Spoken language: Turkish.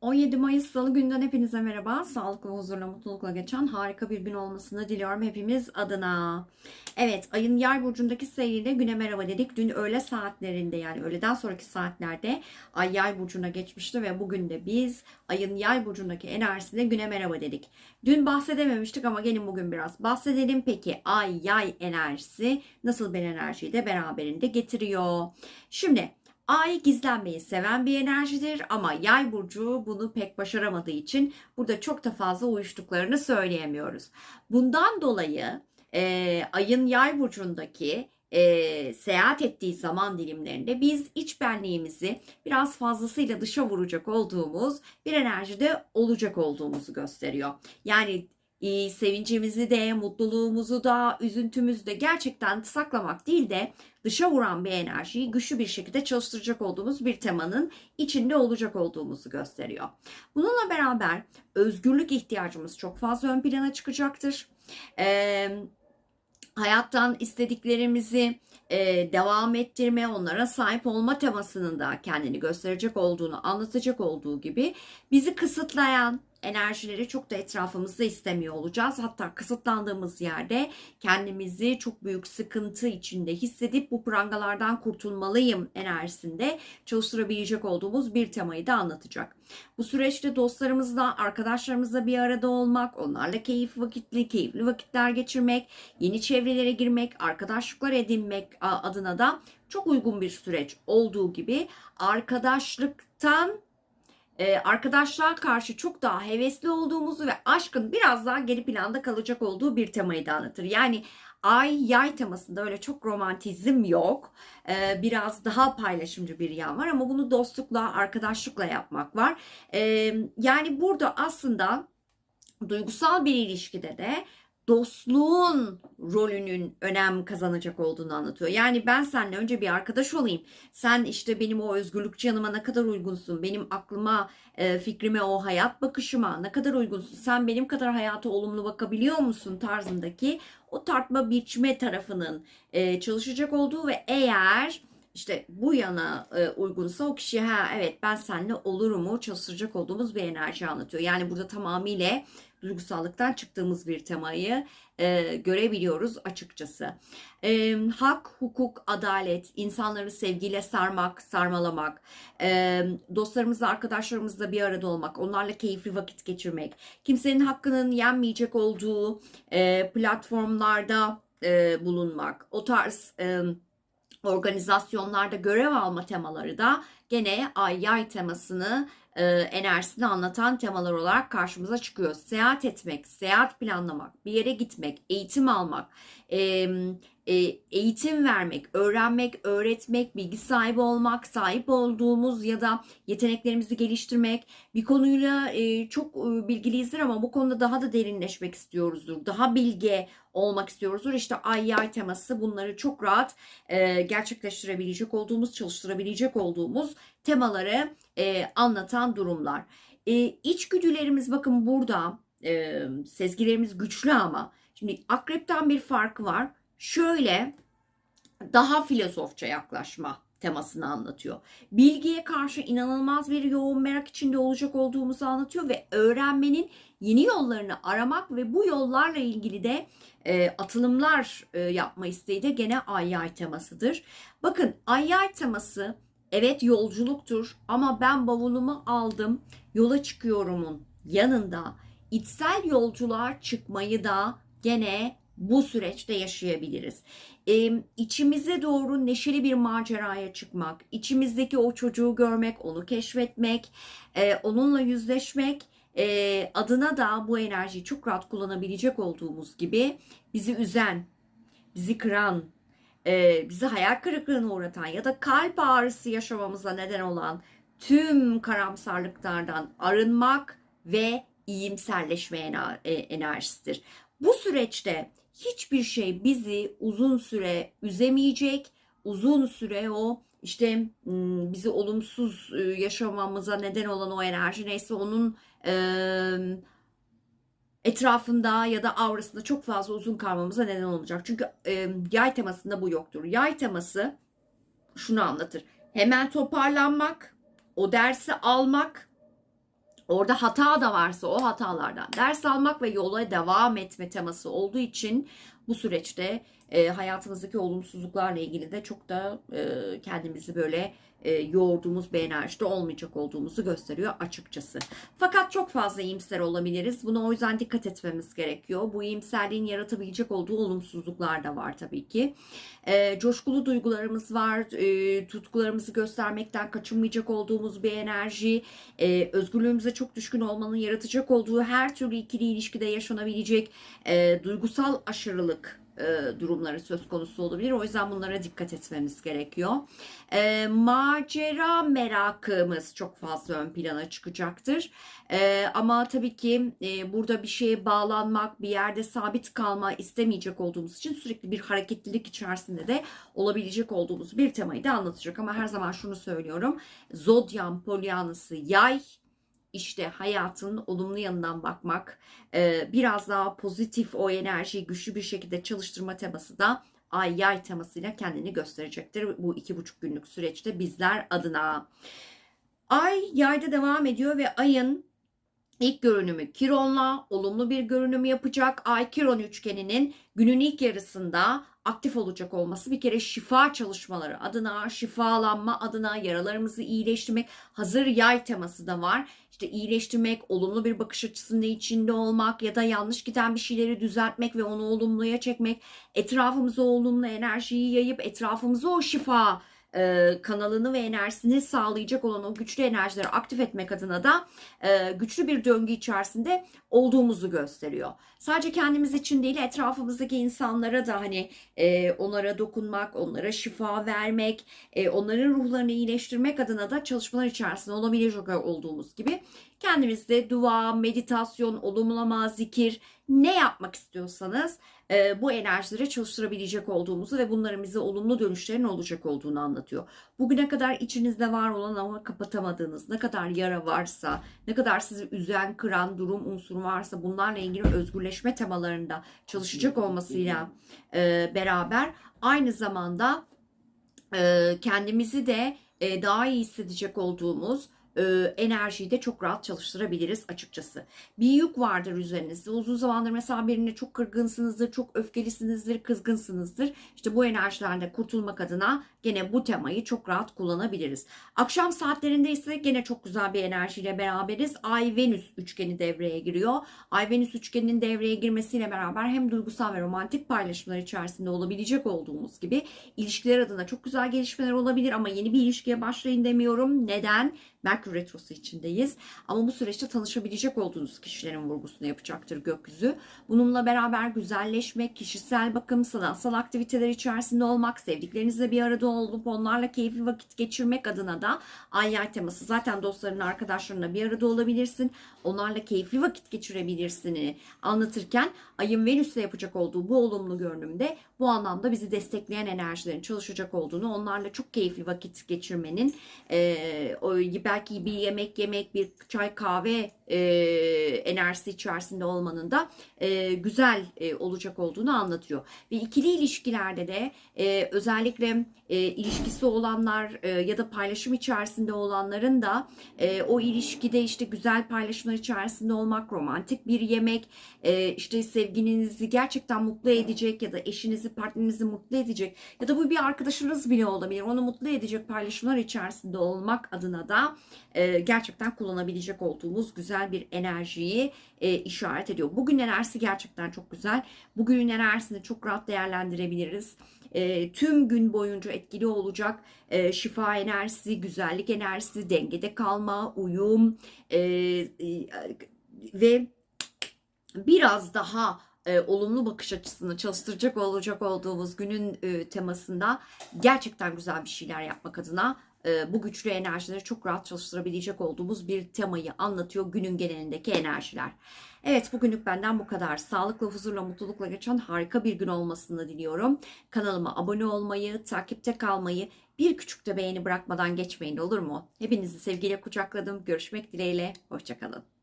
17 Mayıs Salı günden hepinize merhaba. Sağlıklı, huzurla, mutlulukla geçen harika bir gün olmasını diliyorum hepimiz adına. Evet, ayın yay burcundaki seyriyle güne merhaba dedik. Dün öğle saatlerinde yani öğleden sonraki saatlerde ay yay burcuna geçmişti ve bugün de biz ayın yay burcundaki enerjisiyle güne merhaba dedik. Dün bahsedememiştik ama gelin bugün biraz bahsedelim. Peki ay yay enerjisi nasıl bir enerjiyi de beraberinde getiriyor? Şimdi Ay gizlenmeyi seven bir enerjidir ama yay burcu bunu pek başaramadığı için burada çok da fazla uyuştuklarını söyleyemiyoruz. Bundan dolayı e, ayın yay burcundaki e, seyahat ettiği zaman dilimlerinde biz iç benliğimizi biraz fazlasıyla dışa vuracak olduğumuz bir enerjide olacak olduğumuzu gösteriyor. Yani sevincimizi de, mutluluğumuzu da, üzüntümüzü de gerçekten saklamak değil de dışa vuran bir enerjiyi güçlü bir şekilde çalıştıracak olduğumuz bir temanın içinde olacak olduğumuzu gösteriyor. Bununla beraber özgürlük ihtiyacımız çok fazla ön plana çıkacaktır. Ee, hayattan istediklerimizi e, devam ettirme, onlara sahip olma temasının da kendini gösterecek olduğunu anlatacak olduğu gibi bizi kısıtlayan, enerjileri çok da etrafımızda istemiyor olacağız. Hatta kısıtlandığımız yerde kendimizi çok büyük sıkıntı içinde hissedip bu prangalardan kurtulmalıyım enerjisinde çalıştırabilecek olduğumuz bir temayı da anlatacak. Bu süreçte dostlarımızla, arkadaşlarımızla bir arada olmak, onlarla keyif vakitli, keyifli vakitler geçirmek, yeni çevrelere girmek, arkadaşlıklar edinmek adına da çok uygun bir süreç olduğu gibi arkadaşlıktan e, arkadaşlığa karşı çok daha hevesli olduğumuzu ve aşkın biraz daha geri planda kalacak olduğu bir temayı da anlatır. Yani ay yay temasında öyle çok romantizm yok. E, biraz daha paylaşımcı bir yan var ama bunu dostlukla, arkadaşlıkla yapmak var. E, yani burada aslında duygusal bir ilişkide de dostluğun rolünün önem kazanacak olduğunu anlatıyor. Yani ben seninle önce bir arkadaş olayım. Sen işte benim o özgürlükçü yanıma ne kadar uygunsun. Benim aklıma, e, fikrime, o hayat bakışıma ne kadar uygunsun. Sen benim kadar hayata olumlu bakabiliyor musun tarzındaki o tartma biçme tarafının e, çalışacak olduğu ve eğer işte bu yana e, uygunsa o kişi ha evet ben seninle olurumu çalıştıracak olduğumuz bir enerji anlatıyor. Yani burada tamamıyla duygusallıktan çıktığımız bir temayı e, görebiliyoruz açıkçası. E, hak, hukuk, adalet, insanları sevgiyle sarmak, sarmalamak, e, dostlarımızla, arkadaşlarımızla bir arada olmak, onlarla keyifli vakit geçirmek, kimsenin hakkının yenmeyecek olduğu e, platformlarda e, bulunmak, o tarz... E, organizasyonlarda görev alma temaları da gene ay yay temasını e, enerjisini anlatan temalar olarak karşımıza çıkıyor. Seyahat etmek, seyahat planlamak, bir yere gitmek, eğitim almak, e, e, eğitim vermek, öğrenmek, öğretmek, bilgi sahibi olmak, sahip olduğumuz ya da yeteneklerimizi geliştirmek, bir konuyla e, çok e, bilgiliyizdir ama bu konuda daha da derinleşmek istiyoruzdur. Daha bilge olmak istiyoruzdur. İşte ay teması bunları çok rahat gerçekleştirebilecek olduğumuz, çalıştırabilecek olduğumuz temaları anlatan durumlar. E, içgüdülerimiz bakın burada sezgilerimiz güçlü ama şimdi akrepten bir farkı var. Şöyle daha filozofça yaklaşma temasını anlatıyor. Bilgiye karşı inanılmaz bir yoğun merak içinde olacak olduğumuzu anlatıyor ve öğrenmenin yeni yollarını aramak ve bu yollarla ilgili de e, atılımlar e, yapma isteği de gene ay yay temasıdır. Bakın ay yay teması evet yolculuktur ama ben bavulumu aldım yola çıkıyorumun yanında içsel yolculuğa çıkmayı da gene bu süreçte yaşayabiliriz. Ee, içimize doğru neşeli bir maceraya çıkmak, içimizdeki o çocuğu görmek, onu keşfetmek, e, onunla yüzleşmek e, adına da bu enerjiyi çok rahat kullanabilecek olduğumuz gibi bizi üzen, bizi kıran, e, bizi hayal kırıklığına uğratan ya da kalp ağrısı yaşamamıza neden olan tüm karamsarlıklardan arınmak ve iyimserleşme enerjisidir. Bu süreçte hiçbir şey bizi uzun süre üzemeyecek, uzun süre o işte bizi olumsuz yaşamamıza neden olan o enerji neyse onun etrafında ya da aurasında çok fazla uzun kalmamıza neden olacak. Çünkü yay temasında bu yoktur. Yay teması şunu anlatır. Hemen toparlanmak, o dersi almak, Orada hata da varsa o hatalardan ders almak ve yola devam etme teması olduğu için bu süreçte e, hayatımızdaki olumsuzluklarla ilgili de çok da e, kendimizi böyle e, yoğurduğumuz bir enerjide olmayacak olduğumuzu gösteriyor açıkçası. Fakat çok fazla iyimser olabiliriz. Buna o yüzden dikkat etmemiz gerekiyor. Bu iyimserliğin yaratabilecek olduğu olumsuzluklar da var tabii ki. E, coşkulu duygularımız var. E, tutkularımızı göstermekten kaçınmayacak olduğumuz bir enerji. E, özgürlüğümüze çok düşkün olmanın yaratacak olduğu her türlü ikili ilişkide yaşanabilecek e, duygusal aşırılık e, durumları söz konusu olabilir. O yüzden bunlara dikkat etmemiz gerekiyor. E, macera merakımız çok fazla ön plana çıkacaktır. E, ama tabii ki e, burada bir şeye bağlanmak, bir yerde sabit kalma istemeyecek olduğumuz için sürekli bir hareketlilik içerisinde de olabilecek olduğumuz bir temayı da anlatacak. Ama her zaman şunu söylüyorum. Zodyan polyanısı yay işte hayatın olumlu yanından bakmak, e, biraz daha pozitif o enerjiyi güçlü bir şekilde çalıştırma teması da ay yay temasıyla kendini gösterecektir bu iki buçuk günlük süreçte bizler adına. Ay yayda devam ediyor ve ayın ilk görünümü Kiron'la olumlu bir görünüm yapacak. Ay Kiron üçgeninin günün ilk yarısında aktif olacak olması bir kere şifa çalışmaları adına, şifalanma adına, yaralarımızı iyileştirmek, hazır yay teması da var. İşte iyileştirmek, olumlu bir bakış açısında içinde olmak ya da yanlış giden bir şeyleri düzeltmek ve onu olumluya çekmek, etrafımıza olumlu enerjiyi yayıp etrafımıza o şifa e, kanalını ve enerjisini sağlayacak olan o güçlü enerjileri aktif etmek adına da e, güçlü bir döngü içerisinde olduğumuzu gösteriyor. Sadece kendimiz için değil etrafımızdaki insanlara da hani e, onlara dokunmak, onlara şifa vermek, e, onların ruhlarını iyileştirmek adına da çalışmalar içerisinde olabilecek olduğumuz gibi kendimizde dua, meditasyon, olumlama, zikir ne yapmak istiyorsanız e, bu enerjileri çalıştırabilecek olduğumuzu ve bunların bize olumlu dönüşlerin olacak olduğunu anlatıyor. Bugüne kadar içinizde var olan ama kapatamadığınız ne kadar yara varsa, ne kadar sizi üzen, kıran durum unsuru varsa bunlarla ilgili özgürleşme temalarında çalışacak olmasıyla e, beraber aynı zamanda e, kendimizi de e, daha iyi hissedecek olduğumuz e, enerjiyi de çok rahat çalıştırabiliriz açıkçası. Bir yük vardır üzerinizde. Uzun zamandır mesela birine çok kırgınsınızdır, çok öfkelisinizdir, kızgınsınızdır. İşte bu enerjilerden kurtulmak adına gene bu temayı çok rahat kullanabiliriz. Akşam saatlerinde ise gene çok güzel bir enerjiyle beraberiz. Ay-Venüs üçgeni devreye giriyor. Ay-Venüs üçgeninin devreye girmesiyle beraber hem duygusal ve romantik paylaşımlar içerisinde olabilecek olduğumuz gibi ilişkiler adına çok güzel gelişmeler olabilir ama yeni bir ilişkiye başlayın demiyorum. Neden? Merkür Retrosu içindeyiz. Ama bu süreçte tanışabilecek olduğunuz kişilerin vurgusunu yapacaktır gökyüzü. Bununla beraber güzelleşmek, kişisel bakım, sanatsal aktiviteler içerisinde olmak, sevdiklerinizle bir arada olup onlarla keyifli vakit geçirmek adına da ay yay teması. Zaten dostların, arkadaşlarınla bir arada olabilirsin. Onlarla keyifli vakit geçirebilirsin anlatırken ayın Venüs'le yapacak olduğu bu olumlu görünümde bu anlamda bizi destekleyen enerjilerin çalışacak olduğunu, onlarla çok keyifli vakit geçirmenin, e, belki bir yemek yemek, bir çay kahve e, enerjisi içerisinde olmanın da e, güzel e, olacak olduğunu anlatıyor. Ve ikili ilişkilerde de e, özellikle e, ilişkisi olanlar e, ya da paylaşım içerisinde olanların da e, o ilişkide işte güzel paylaşımlar içerisinde olmak, romantik bir yemek, e, işte sevgilinizi gerçekten mutlu edecek ya da eşinizi, partnerinizi mutlu edecek ya da bu bir arkadaşınız bile olabilir. Onu mutlu edecek paylaşımlar içerisinde olmak adına da e, gerçekten kullanabilecek olduğumuz güzel bir enerjiyi e, işaret ediyor. Bugün enerjisi gerçekten çok güzel. Bugünün enerjisini çok rahat değerlendirebiliriz. E, tüm gün boyunca etkili olacak e, şifa enerjisi, güzellik enerjisi, dengede kalma, uyum e, e, ve biraz daha e, olumlu bakış açısını çalıştıracak olacak olduğumuz günün e, temasında gerçekten güzel bir şeyler yapmak adına e, bu güçlü enerjileri çok rahat çalıştırabilecek olduğumuz bir temayı anlatıyor günün genelindeki enerjiler. Evet bugünlük benden bu kadar. Sağlıkla, huzurla, mutlulukla geçen harika bir gün olmasını diliyorum. Kanalıma abone olmayı, takipte kalmayı, bir küçük de beğeni bırakmadan geçmeyin olur mu? Hepinizi sevgiyle kucakladım. Görüşmek dileğiyle. Hoşçakalın.